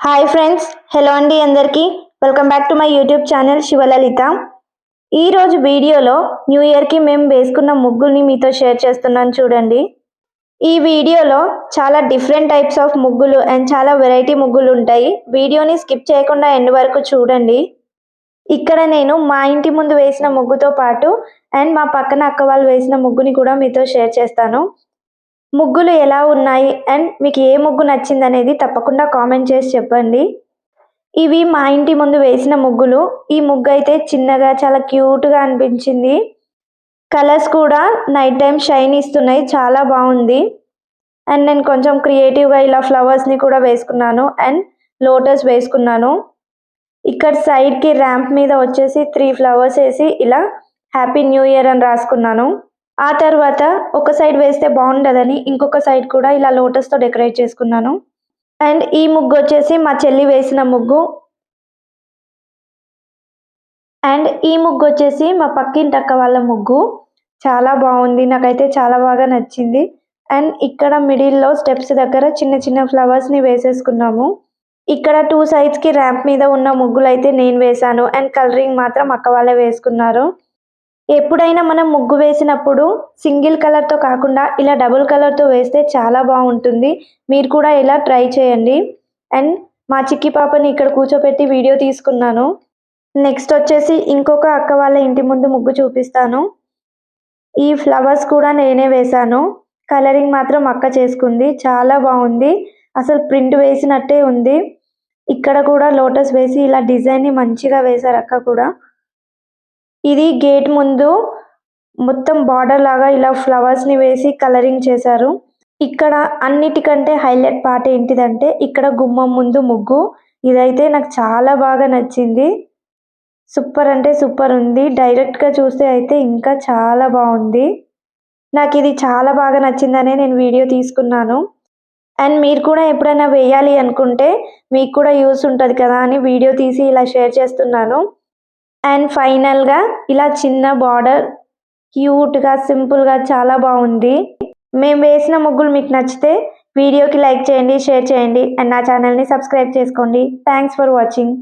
Hi friends hello అండి అందరికీ. Welcome back to my YouTube channel Sivalalitha. ఈరోజు వీడియోలో న్యూ ఇయర్కి మేము వేసుకున్న ముగ్గుల్ని మీతో షేర్ చేస్తున్నాను చూడండి. ఈ వీడియోలో చాలా డిఫరెంట్ టైప్స్ ఆఫ్ ముగ్గులు అండ్ చాలా వెరైటీ ముగ్గులు ఉంటాయి. వీడియోని స్కిప్ చేయకుండా ఎండ్ వరకు చూడండి. ఇక్కడ నేను మా ఇంటి ముందు వేసిన ముగ్గుతో పాటు అండ్ మా పక్కన అక్క వాళ్ళు వేసిన ముగ్గుని కూడా మీతో షేర్ చేస్తాను. ముగ్గులు ఎలా ఉన్నాయి అండ్ మీకు ఏ ముగ్గు నచ్చింది అనేది తప్పకుండా కామెంట్ చేసి చెప్పండి. ఇవి మా ఇంటి ముందు వేసిన ముగ్గులు. ఈ ముగ్గు అయితే చిన్నగా చాలా క్యూట్గా అనిపించింది. కలర్స్ కూడా నైట్ టైం షైన్ ఇస్తున్నాయి. చాలా బాగుంది. అండ్ నేను కొంచెం క్రియేటివ్గా ఇలా ఫ్లవర్స్ని కూడా వేసుకున్నాను. అండ్ లోటస్ వేసుకున్నాను. ఇక్కడ సైడ్కి ర్యాంప్ మీద వచ్చేసి త్రీ ఫ్లవర్స్ వేసి ఇలా హ్యాపీ న్యూ ఇయర్ అని రాసుకున్నాను. ఆ తర్వాత ఒక సైడ్ వేస్తే బాగుండదని ఇంకొక సైడ్ కూడా ఇలా లోటస్తో డెకరేట్ చేసుకున్నాను. అండ్ ఈ ముగ్గు వచ్చేసి మా చెల్లి వేసిన ముగ్గు. అండ్ ఈ ముగ్గు వచ్చేసి మా పక్కింటి అక్క వాళ్ళ ముగ్గు. చాలా బాగుంది నాకైతే చాలా బాగా నచ్చింది. అండ్ ఇక్కడ మిడిల్లో స్టెప్స్ దగ్గర చిన్న చిన్న ఫ్లవర్స్ని వేసేసుకున్నాము. ఇక్కడ టూ సైడ్స్కి ర్యాంప్ మీద ఉన్న ముగ్గులు అయితే నేను వేశాను. అండ్ కలరింగ్ మాత్రం అక్క వాళ్ళే వేసుకున్నారు. ఎప్పుడైనా మనం ముగ్గు వేసినప్పుడు సింగిల్ కలర్తో కాకుండా ఇలా డబుల్ కలర్తో వేస్తే చాలా బాగుంటుంది. మీరు కూడా ఇలా ట్రై చేయండి. అండ్ మా చిక్కి పాపని ఇక్కడ కూర్చోపెట్టి వీడియో తీసుకున్నాను. నెక్స్ట్ వచ్చేసి ఇంకొక అక్క వాళ్ళ ఇంటి ముందు ముగ్గు చూపిస్తాను. ఈ ఫ్లవర్స్ కూడా నేనే వేశాను. కలరింగ్ మాత్రం అక్క చేసుకుంది. చాలా బాగుంది. అసలు ప్రింట్ వేసినట్టే ఉంది. ఇక్కడ కూడా లోటస్ వేసి ఇలా డిజైన్ని మంచిగా వేశారు అక్క కూడా. ఇది గేట్ ముందు మొత్తం బార్డర్ లాగా ఇలా ఫ్లవర్స్ని వేసి కలరింగ్ చేశారు. ఇక్కడ అన్నిటికంటే హైలైట్ పార్ట్ ఏంటిదంటే ఇక్కడ గుమ్మం ముందు ముగ్గు. ఇదైతే నాకు చాలా బాగా నచ్చింది. సూపర్ అంటే సూపర్ ఉంది. డైరెక్ట్గా చూస్తే అయితే ఇంకా చాలా బాగుంది. నాకు ఇది చాలా బాగా నచ్చిందనే నేను వీడియో తీసుకున్నాను. అండ్ మీరు కూడా ఎప్పుడైనా వేయాలి అనుకుంటే మీకు కూడా యూస్ ఉంటుంది కదా అని వీడియో తీసి ఇలా షేర్ చేస్తున్నాను. అండ్ ఫైనల్గా ఇలా చిన్న బార్డర్ క్యూట్గా సింపుల్గా చాలా బాగుంది. మేము వేసిన ముగ్గులు మీకు నచ్చితే వీడియోకి లైక్ చేయండి షేర్ చేయండి. అండ్ నా ఛానల్ని సబ్స్క్రైబ్ చేసుకోండి. Thanks for watching